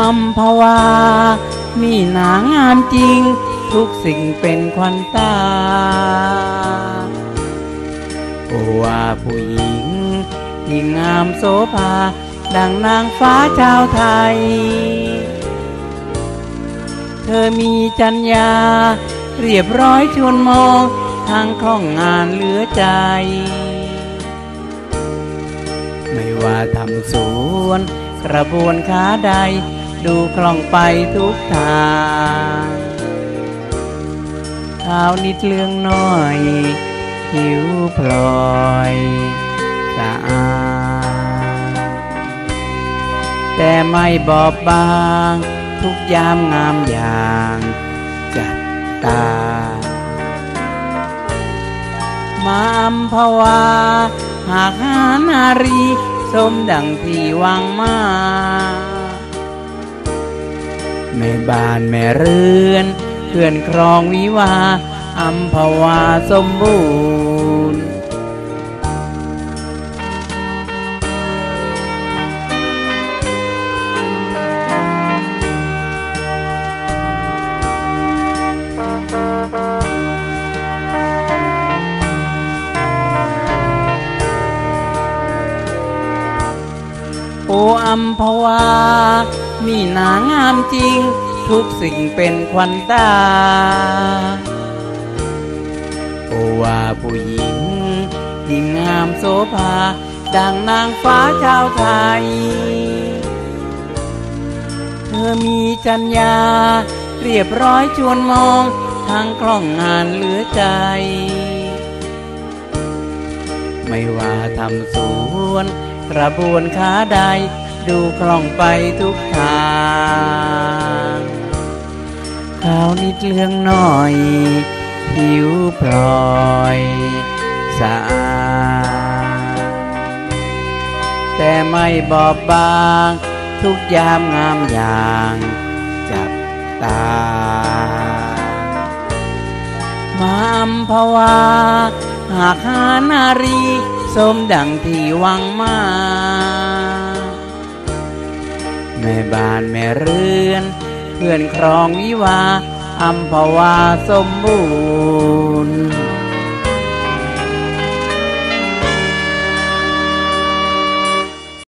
อัมพวา มีหนางามจริง ทุกสิ่งเป็นควันตาโอว่าผู้หญิงที่งามโสภา ดังนางฟ้าชาวไทย เธอมีจัญญา เรียบร้อยชวนมองทางคล่องงานเหลือใจ ไม่ว่าทำสวน กระบวนค้าใด ดูคล่องไปทุกทางข้าวนิดเรื่องน้อยหิวพลอยสะอาดแต่ไม่บอบบาง ทุกยามงามอย่างจัดตามาอัมพวาหากหานารี สมดังที่หวังมา แม่บ้านแม่เรือน เพื่อนครองวิวาอัมพวาสมบูรณ์ ออัมพวา มีนางงามจริง ทุกสิ่งเป็นควันตา โอวาผู้หญิงที่งามโสภา ดังนางฟ้าชาวไทย เธอมีจัญญา เรียบร้อยชวนมองทางคล่องงานเหลือใจไม่ว่าทำสวน กระบวนค้าใด ดูคล่องไปทุกทางขาวนิดเรื่องน้อย ผิวพลอยสะอาดแต่ไม่บอบบาง ทุกยามงามอย่างจับตา มาอัมพวาหากหานารี สมดังที่หวังมา แม่บ้านแม่เรือน เพื่อนครองวิวาอัมพวาสมบูรณ์